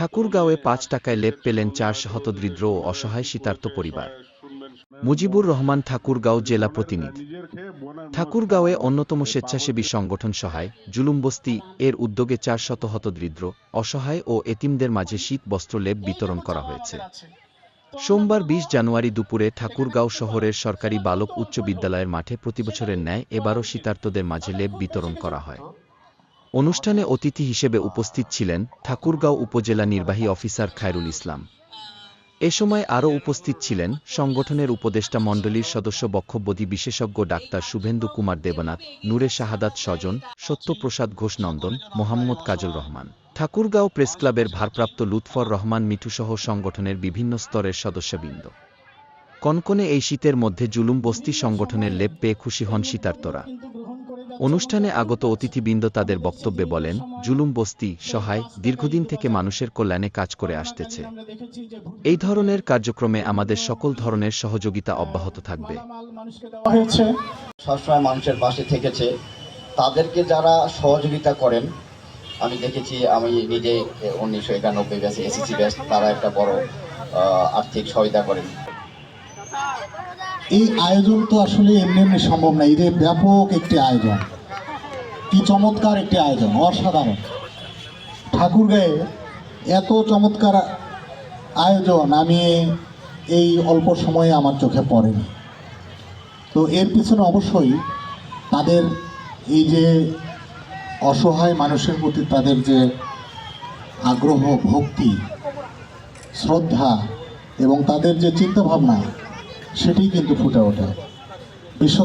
ঠাকুরগাঁওয়ে পাঁচ টাকায় লেপ পেলেন চার হতদরিদ্র ও অসহায় শীতার্ত পরিবার। মুজিবুর রহমান ঠাকুরগাঁও জেলা প্রতিনিধি। ঠাকুরগাঁওয়ে অন্যতম স্বেচ্ছাসেবী সংগঠন সহায় জুলুমবস্তি এর উদ্যোগে চার শত হতদরিদ্র অসহায় ও এতিমদের মাঝে শীত বস্ত্র লেপ বিতরণ করা হয়েছে। সোমবার বিশ জানুয়ারি দুপুরে ঠাকুরগাঁও শহরের সরকারি বালক উচ্চ বিদ্যালয়ের মাঠে প্রতিবছরের ন্যায় এবারও শীতার্তদের মাঝে লেপ বিতরণ করা হয়। অনুষ্ঠানে অতিথি হিসেবে উপস্থিত ছিলেন ঠাকুরগাঁও উপজেলা নির্বাহী অফিসার খায়রুল ইসলাম। এ সময় আরও উপস্থিত ছিলেন সংগঠনের উপদেষ্টা মণ্ডলীর সদস্য বক্ষব্যধি বিশেষজ্ঞ ডাক্তার শুভেন্দু কুমার দেবনাথ, নূরে শাহাদাত স্বজন, সত্যপ্রসাদ ঘোষ নন্দন, মোহাম্মদ কাজল রহমান। ঠাকুরগাঁও প্রেসক্লাবের ভারপ্রাপ্ত লুৎফর রহমান মিঠুসহ সংগঠনের বিভিন্ন স্তরের সদস্যবৃন্দ। কনকনে এই শীতের মধ্যে জুলুম বস্তি সংগঠনের লেপ পেয়ে খুশি হন শীতার্তরা অনুষ্ঠানে আগত অতিথিবৃন্দ তাদের বক্তব্যে বলেন জুলুম বস্তি সহায় দীর্ঘদিন থেকে মানুষের কল্যাণে কাজ করে আসতেছে। এই ধরনের কার্যক্রমে আমাদের সকল ধরনের সহযোগিতা অব্যাহত থাকবে। সবসময় মানুষের পাশে থেকেছে। তাদেরকে যারা সহযোগিতা করেন আমি দেখেছি আমি নিজে উনিশশো একানব্বই ব্যাচে এসএসসি ব্যাচ তারা একটা বড় আহ, আর্থিক সহায়তা করেন। এই আয়োজন তো আসলে এমনি এমনি সম্ভব না। এদের ব্যাপক একটি আয়োজন। কি চমৎকার একটি আয়োজন, অসাধারণ। ঠাকুরগাঁয়ে এত চমৎকার আয়োজন আমি এই অল্প সময়ে আমার চোখে পড়েনি। তো এর পিছনে অবশ্যই তাদের এই যে অসহায় মানুষের প্রতি তাদের যে আগ্রহ, ভক্তি, শ্রদ্ধা এবং তাদের যে চিন্তাভাবনা, সেটি কিন্তু ফুটে ওঠে। বিশ্ব